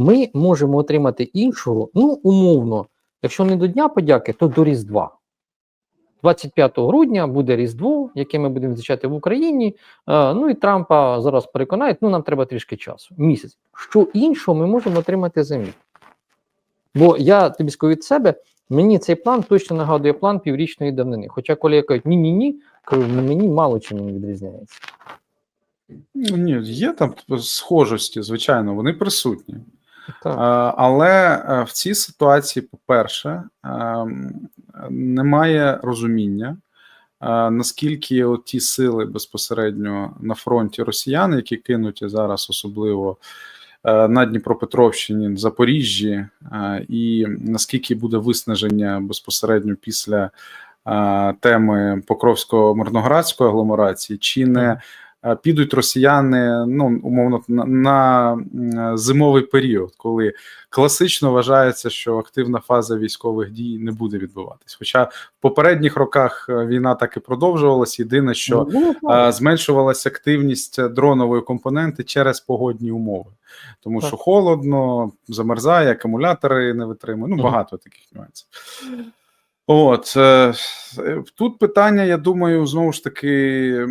ми можемо отримати іншого, ну, умовно, якщо не до Дня подяки, то до Різдва. 25 грудня буде Різдво, яке ми будемо відзначати в Україні. Е, ну і Трампа зараз переконають, ну нам треба трішки часу. Місяць. Що іншого ми можемо отримати за? Бо я тобі скажу від себе, мені цей план точно нагадує план піврічної давнини. Хоча, коли я кажуть ні-ні-ні, кажу, ну мені мало чим він відрізняється. Ну, Ні, є там схожості, звичайно, вони присутні. Так. Е, Але е, в цій ситуації, по-перше, ем, немає розуміння, е, наскільки от ті сили безпосередньо на фронті росіян, які кинуті зараз, особливо е, на Дніпропетровщині, Запоріжжі, е, і наскільки буде виснаження безпосередньо після е, теми Покровсько-Мирноградської агломерації, чи не е, підуть росіяни, ну умовно на, на зимовий період, коли класично вважається, що активна фаза військових дій не буде відбуватись. Хоча в попередніх роках е, війна так і продовжувалась. Єдине, що Ну, е, зменшувалася активність дронової компоненти через погодні умови, тому Так. що холодно, замерзає, акумулятори не витримують. Ну багато таких нюансів. От е, тут питання, я думаю, знову ж таки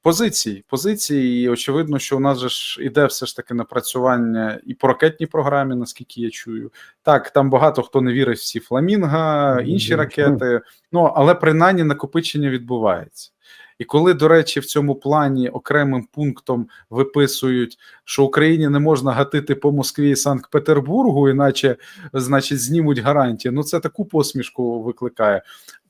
м, позицій. Позиції, і очевидно, що у нас же ж іде все ж таки напрацювання і по ракетній програмі, наскільки я чую. Так, там багато хто не вірить в ці фламінга, інші ракети. Ну але принаймні накопичення відбувається. І коли, до речі, в цьому плані окремим пунктом виписують, що Україні не можна гатити по Москві і Санкт-Петербургу, іначе, значить, знімуть гарантії. Ну це таку посмішку викликає.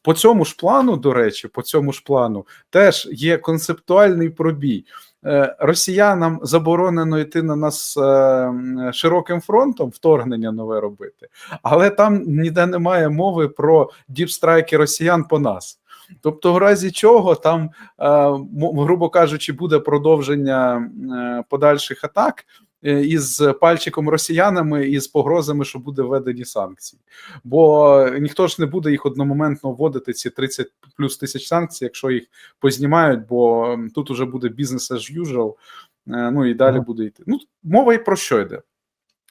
По цьому ж плану, до речі, по цьому ж плану теж є концептуальний пробій. Е, Росіянам заборонено йти на нас е, широким фронтом, вторгнення нове робити, але там ніде немає мови про діпстрайки росіян по нас. Тобто, в разі чого там, е, грубо кажучи, буде продовження подальших атак із пальчиком росіянами і з погрозами, що буде введені санкції. Бо ніхто ж не буде їх одномоментно вводити, ці 30 плюс тисяч санкцій, якщо їх познімають, бо тут уже буде бізнес as usual, е, ну і далі буде йти. Ну, мова і про що йде.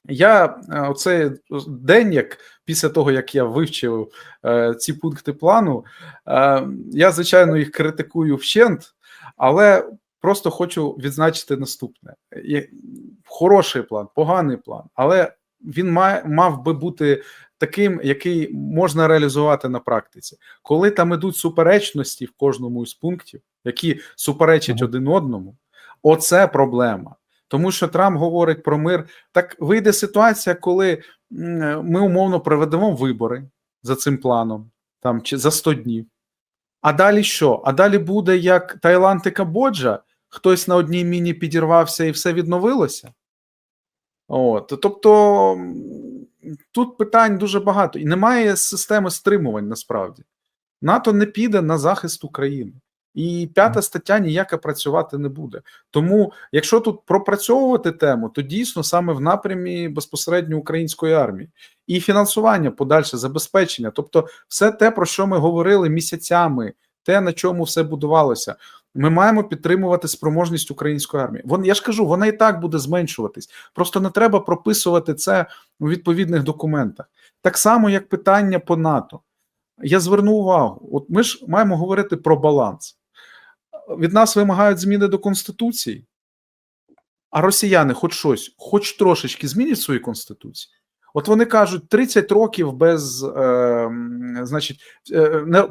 Я е, оцей день, як після того, як я вивчив е, ці пункти плану, е, я, звичайно, їх критикую вщент, але просто хочу відзначити наступне: хороший план, поганий план, але він має, мав би бути таким, який можна реалізувати на практиці. Коли там ідуть суперечності в кожному із пунктів, які суперечать Мгм. один одному, оце проблема. Тому що Трамп говорить про мир. Так вийде ситуація, коли ми умовно проведемо вибори за цим планом, там чи за 100 днів. А далі що? А далі буде як Таїланд і Камбоджа, хтось на одній міні підірвався і все відновилося. От, тобто тут питань дуже багато, і немає системи стримувань насправді. НАТО не піде на захист України. І п'ята стаття ніяка працювати не буде. Тому, якщо тут пропрацьовувати тему, то дійсно саме в напрямі безпосередньо української армії і фінансування, подальше забезпечення, тобто, все те, про що ми говорили місяцями, те, на чому все будувалося. Ми маємо підтримувати спроможність української армії. Вон я ж кажу, вона і так буде зменшуватись. Просто не треба прописувати це у відповідних документах. Так само, як питання по НАТО. Я зверну увагу: от ми ж маємо говорити про баланс. Від нас вимагають зміни до Конституції, а росіяни, хоч щось, хоч трошечки змінять свої конституції. От вони кажуть 30 років без, е, значить, е, не,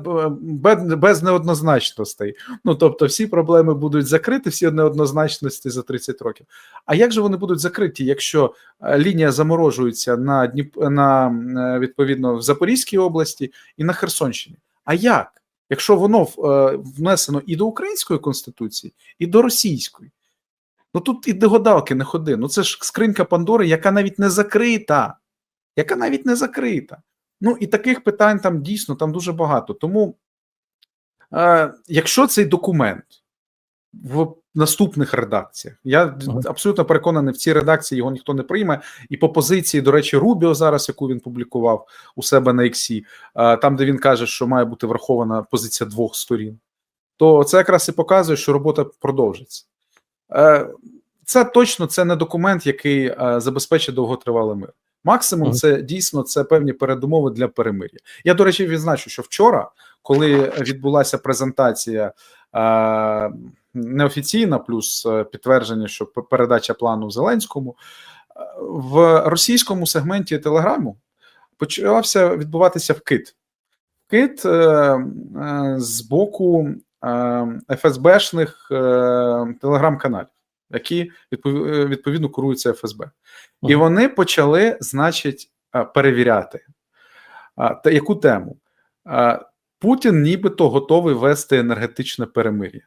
без, неоднозначностей. Ну тобто, всі проблеми будуть закриті, всі неоднозначності за 30 років. А як же вони будуть закриті, якщо е, лінія заморожується на Дніп... на е, відповідно в Запорізькій області і на Херсонщині? А як? Якщо воно внесено і до української конституції, і до російської? Ну тут і до не ходи. Ну це ж скринька Пандори, яка навіть не закрита. Яка навіть не закрита. Ну і таких питань там дійсно там дуже багато. Тому, е, якщо цей документ в наступних редакціях, я Ага. абсолютно переконаний, в цій редакції його ніхто не прийме. І по позиції, до речі, Рубіо зараз, яку він публікував у себе на Іксі, е, там, де він каже, що має бути врахована позиція двох сторін, то це якраз і показує, що робота продовжиться. Е, це точно це не документ, який е, забезпечить довготривалий мир. Максимум, це дійсно це певні передумови для перемир'я. Я, до речі, відзначу, що вчора, коли відбулася презентація е, неофіційна, плюс е, підтвердження, що передача плану Зеленському, е, в російському сегменті Телеграму почався відбуватися вкид. Вкид е, е, з боку е, ФСБшних е, телеграм-каналів, які е, відповідно куруються ФСБ. І вони почали, значить, перевіряти. Та яку тему? Путін нібито готовий вести енергетичне перемир'я.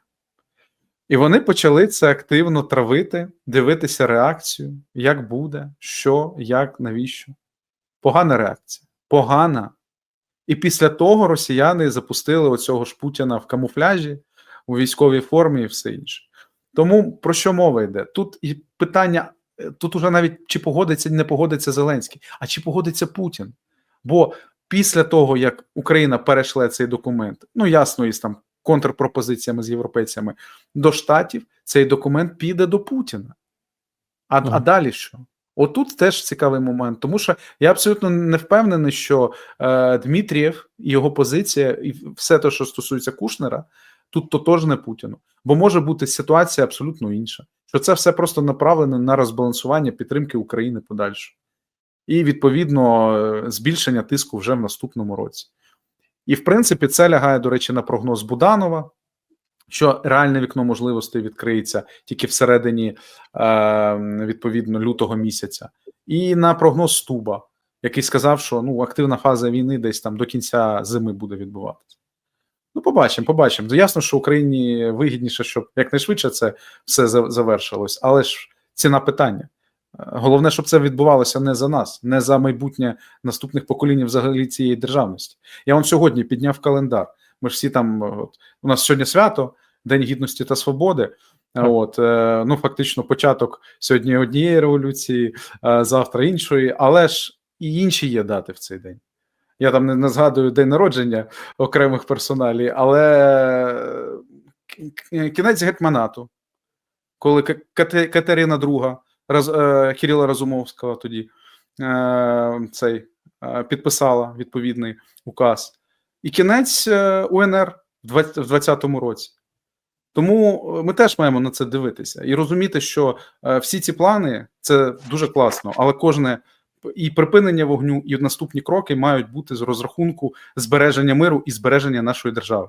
І вони почали це активно травити, дивитися реакцію, як буде, що, як, навіщо. Погана реакція. Погана. І після того росіяни запустили оцього ж Путіна в камуфляжі, у військовій формі і все інше. Тому про що мова йде? Тут і питання, е, тут уже навіть чи погодиться, не погодиться Зеленський, а чи погодиться Путін. Бо після того, як Україна перейшла цей документ, ну ясно, із там контрпропозиціями з європейцями до Штатів, цей документ піде до Путіна. А, а далі що? Отут теж цікавий момент, тому що я абсолютно не впевнений, що е, Дмитрієв і його позиція, і все те, що стосується Кушнера, тут тотожне Путіну. Бо може бути ситуація абсолютно інша. Що це все просто направлено на розбалансування підтримки України подальше. І відповідно е, збільшення тиску вже в наступному році. І в принципі, це лягає, до речі, на прогноз Буданова, що реальне вікно можливостей відкриється тільки всередині е, відповідно лютого місяця, і на прогноз Стуба, який сказав, що ну активна фаза війни десь там до кінця зими буде відбуватися. Ну, побачимо, побачимо. Ну, Ясно, що Україні вигідніше, щоб якнайшвидше це все завершилось, але ж ціна питання. Головне, щоб це відбувалося не за нас, не за майбутнє наступних поколінь взагалі цієї державності. Я вам сьогодні підняв календар. Ми ж всі там, от, у нас сьогодні свято, День Гідності та Свободи. От, е, ну, фактично, початок сьогодні однієї революції, е, завтра іншої, але ж і інші є дати в цей день. Я там не, не згадую день народження окремих персоналій, але е, кінець гетьманату, коли Катерина II, Раз, е, Кирила Разумовського тоді е, цей, підписала відповідний указ. І кінець УНР в 20 в 20-му році. Тому ми теж маємо на це дивитися і розуміти, що всі ці плани це дуже класно, але кожне і припинення вогню, і наступні кроки мають бути з розрахунку збереження миру і збереження нашої держави.